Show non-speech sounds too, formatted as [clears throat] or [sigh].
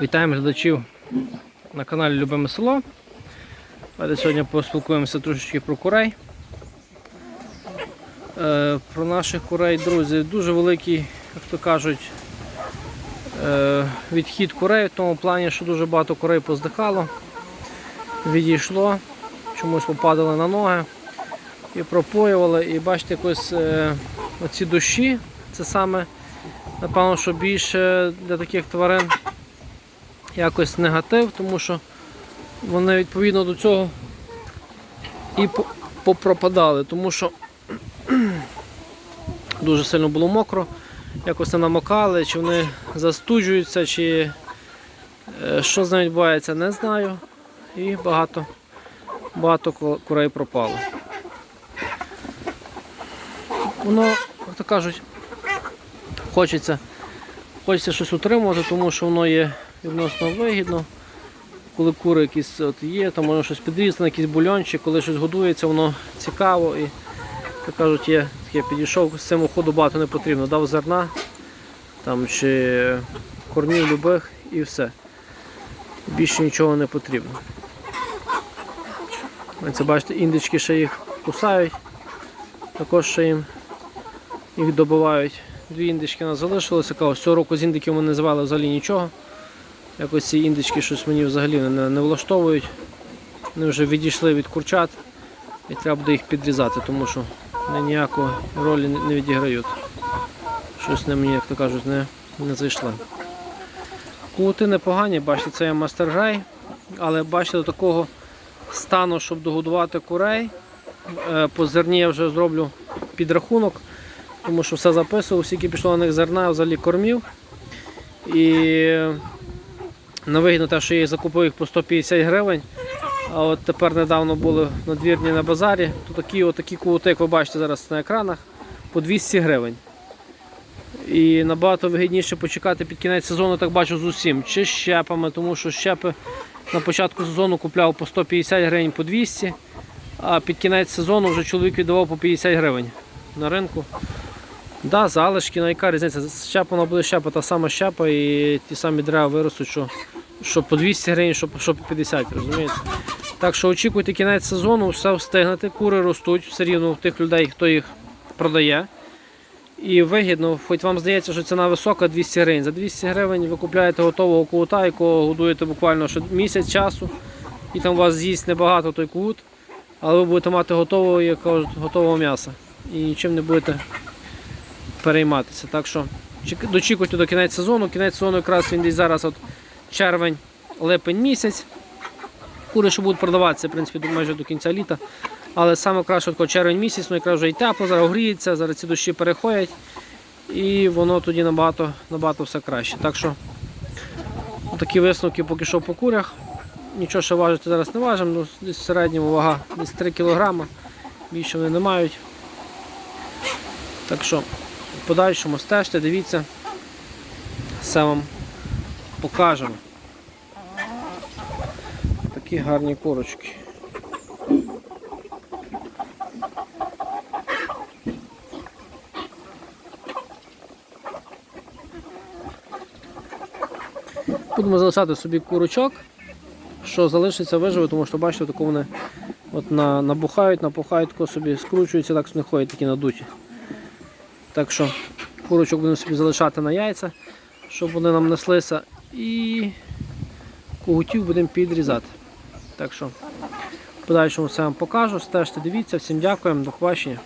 Вітаємо глядачів на каналі Любиме село. Давайте сьогодні поспілкуємося трошечки про курей. Е, про наших курей, друзі, дуже великий, як то кажуть, е, відхід курей в тому плані, що дуже багато курей поздихало, відійшло, чомусь попадали на ноги і пропоювали. І бачите, якось е, оці дощі, це саме, напевно, що більше для таких тварин якось негатив, тому що вони відповідно до цього і попропадали, тому що [clears throat] дуже сильно було мокро, якось не намокали, чи вони застуджуються, чи е, що з ними відбувається, не знаю. І багато, багато курей пропало. Воно, як то кажуть, хочеться, хочеться щось утримувати, тому що воно є відносно вигідно. Коли кури якісь от є, там можна щось підрізати, якийсь бульончик, коли щось годується, воно цікаво і як кажуть, є таке підійшов, з цим уходу багато не потрібно. Дав зерна там, чи кормів любих і все. Більше нічого не потрібно. Це бачите, індички ще їх кусають, також ще їм їх добивають. Дві індички у нас залишилося. Кажу, Цього року з індиків ми не звали взагалі нічого. Якось ці індички щось мені взагалі не, не влаштовують. Вони вже відійшли від курчат і треба буде їх підрізати, тому що вони ніякої ролі не, відіграють. Щось не мені, як то кажуть, не, не зайшли. Кулути непогані, бачите, це є мастергрей, але бачите, до такого стану, щоб догодувати курей. Е, По зерні я вже зроблю підрахунок, тому що все записував, скільки пішло на них зерна, взагалі кормів. І на вигідно те, що я їх закупив їх по 150 гривень. А от тепер недавно були надвірні на базарі, то такі, от такі кулути, як ви бачите зараз на екранах, по 200 гривень. І набагато вигідніше почекати під кінець сезону, так бачу з усім. Чи щепами, тому що щепи на початку сезону купляв по 150 гривень по 200, а під кінець сезону вже чоловік віддавав по 50 гривень на ринку. Да, залишки, ну яка різниця? Щепа вона буде щепа, та сама щепа і ті самі дерева виростуть, що, що по 200 гривень, що, що по 50, розумієте? Так що очікуйте кінець сезону, все встигнете, кури ростуть все рівно в тих людей, хто їх продає. І вигідно, хоч вам здається, що ціна висока 200 гривень. За 200 гривень ви купляєте готового кута, якого годуєте буквально що місяць часу, і там у вас з'їсть небагато той кут, але ви будете мати готового, як готового м'яса. І нічим не будете перейматися. Так що дочікуйте до кінець сезону. Кінець сезону якраз він десь зараз от червень, липень місяць. Кури, що будуть продаватися, в принципі, майже до кінця літа. Але саме краще такого червень місяць, ну якраз вже і тепло, зараз гріється, зараз ці дощі переходять. І воно тоді набагато, набагато все краще. Так що такі висновки поки що по курях. Нічого ще важити зараз не важимо, ну, десь в середньому вага десь 3 кг. Більше вони не мають. Так що подальшому стежте, дивіться, все вам покажемо. Такі гарні курочки. Будемо залишати собі курочок, що залишиться виживе, тому що бачите, тако вони от на, набухають, напухають, собі скручуються, так не ходять такі надуті. Так що курочок будемо собі залишати на яйця, щоб вони нам неслися. І когутів будемо підрізати. Так що в подальшому все вам покажу. Стежте, дивіться, всім дякуємо, до побачення.